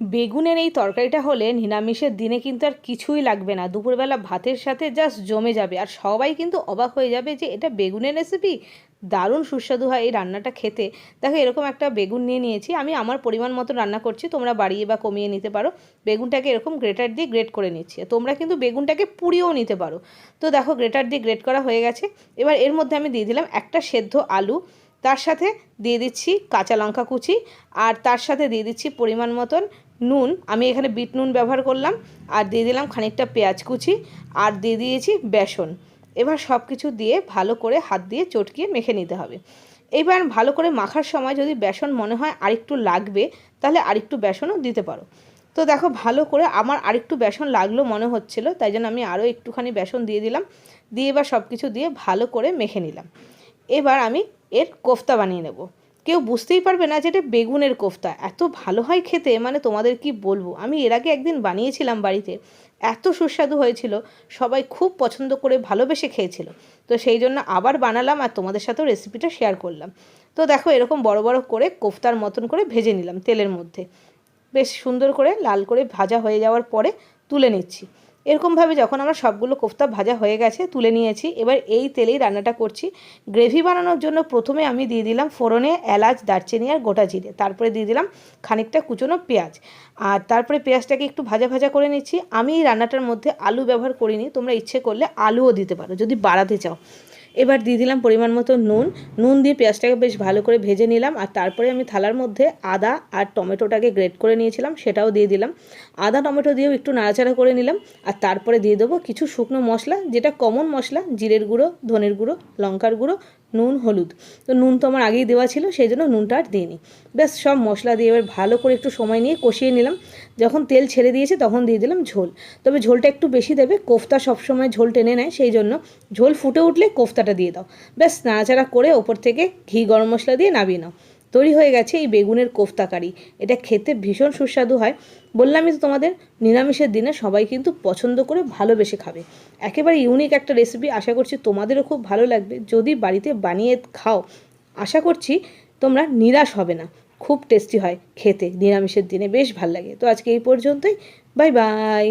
বেগুনের এই তরকারিটা হলে নিরামিষের দিনে কিন্তু আর কিছুই লাগবে না। দুপুরবেলা ভাতের সাথে জাস্ট জমে যাবে। আর সবাই কিন্তু অবাক হয়ে যাবে যে এটা বেগুনের রেসিপি দারুণ সুস্বাদু হয় এই রান্নাটা খেতে। দেখো এরকম একটা বেগুন নিয়ে নিয়েছি। আমি আমার পরিমাণ মতো রান্না করছি। তোমরা বাড়িয়ে বা কমিয়ে নিতে পারো। বেগুনটাকে এরকম গ্রেটার দিয়ে গ্রেট করে নিচ্ছি। তোমরা কিন্তু বেগুনটাকে পুড়িয়েও নিতে পারো। তো দেখো গ্রেটার দিয়ে গ্রেট করা হয়ে গেছে। এবার এর মধ্যে আমি দিয়ে দিলাম একটা সেদ্ধ আলু। তার সাথে দিয়ে দিচ্ছি কাঁচা লঙ্কা কুচি আর তার সাথে দিয়ে দিচ্ছি পরিমাণ মতন নুন। আমি এখানে বিট নুন ব্যবহার করলাম আর দিয়ে দিলাম খানিকটা পেঁয়াজ কুচি আর দিয়ে দিয়েছি বেসন। এবার সব কিছু দিয়ে ভালো করে হাত দিয়ে চটকিয়ে মেখে নিতে হবে। এবার ভালো করে মাখার সময় যদি বেসন মনে হয় আরেকটু লাগবে, তাহলে আরেকটু বেসনও দিতে পারো। তো দেখো ভালো করে আমার আরেকটু বেসন লাগল মনে হচ্ছিল, তাই জন্য আমি আরও একটুখানি বেসন দিয়ে দিলাম। দিয়ে এবার সব কিছু দিয়ে ভালো করে মেখে নিলাম। এবার আমি এর কোফতা বানিয়ে নেব। কেউ বুঝতেই পারবে না যে এটা বেগুনের কোফতা। এত ভালো হয় খেতে মানে তোমাদের কি বলব? আমি এর আগে একদিন বানিয়েছিলাম বাড়িতে। এত সুস্বাদু হয়েছিল। সবাই খুব পছন্দ করে ভালোবেসে খেয়েছিল। তো সেই জন্য আবার বানালাম আর তোমাদের সাথেও রেসিপিটা শেয়ার করলাম। তো দেখো, এরকম বড় বড় করে কোফতার মতন করে ভেজে নিলাম তেলের মধ্যে। বেশ সুন্দর করে লাল করে ভাজা হয়ে যাওয়ার পরে তুলে নিচ্ছি। এরকমভাবে যখন আমার সবগুলো কোফতা ভাজা হয়ে গেছে, তুলে নিয়েছি, এবার এই তেলেই রান্নাটা করছি। গ্রেভি বানানোর জন্য প্রথমে আমি দিয়ে দিলাম ফোড়নে এলাচ, দারচিনি আর গোটা জিরে। তারপরে দিয়ে দিলাম খানিকটা কুচনো পেঁয়াজ। আর তারপরে পেঁয়াজটাকে একটু ভাজা ভাজা করে নিচ্ছি। আমি এই রান্নাটার মধ্যে আলু ব্যবহার করিনি, তোমরা ইচ্ছে করলে আলুও দিতে পারো, যদি বাড়াতে চাও। এবার দিয়ে দিলাম পরিমাণ মতো নুন। নুন দিয়ে পেঁয়াজটাকে বেশ ভালো করে ভেজে নিলাম আর তারপরে আমি থালার মধ্যে আদা আর টমেটোটাকে গ্রেট করে নিয়েছিলাম, সেটাও দিয়ে দিলাম। আদা, টমেটো দিয়েও একটু নাড়াচাড়া করে নিলাম আর তারপরে দিয়ে দেবো কিছু শুকনো মশলা, যেটা কমন মশলা, জিরের গুঁড়ো, ধনের গুঁড়ো, লঙ্কার গুঁড়ো নুন, হলুদ। তো নুন তো আমার আগেই দেওয়া ছিল, সেই জন্য নুনটা আর দিইনি। ব্যাস, সব মশলা দিয়ে এবার ভালো করে একটু সময় নিয়ে কষিয়ে নিলাম। যখন তেল ছেড়ে দিয়েছে, তখন দিয়ে দিলাম ঝোল। তবে ঝোলটা একটু বেশি দেবে, কোফতা সবসময় ঝোল টেনে নেয়, সেই জন্য ঝোল ফুটে উঠলে কোফতাটা দিয়ে দাও। ব্যাস, নাড়াচাড়া করে ওপর থেকে ঘি গরম মশলা দিয়ে নাবিয়ে নাও। তৈরি হয়ে গেছে এই বেগুনের কোফতা কারি এটা খেতে ভীষণ সুস্বাদু হয়। বললামই তো তোমাদের, নিরামিষের দিনে সবাই কিন্তু পছন্দ করে ভালোবেসে খাবে। একেবারে ইউনিক একটা রেসিপি আশা করছি তোমাদেরও খুব ভালো লাগবে। যদি বাড়িতে বানিয়ে খাও, আশা করছি তোমরা নিরাশ হবে না। খুব টেস্টি হয় খেতে, নিরামিষের দিনে বেশ ভালো লাগে। তো আজকে এই পর্যন্তই। Bye bye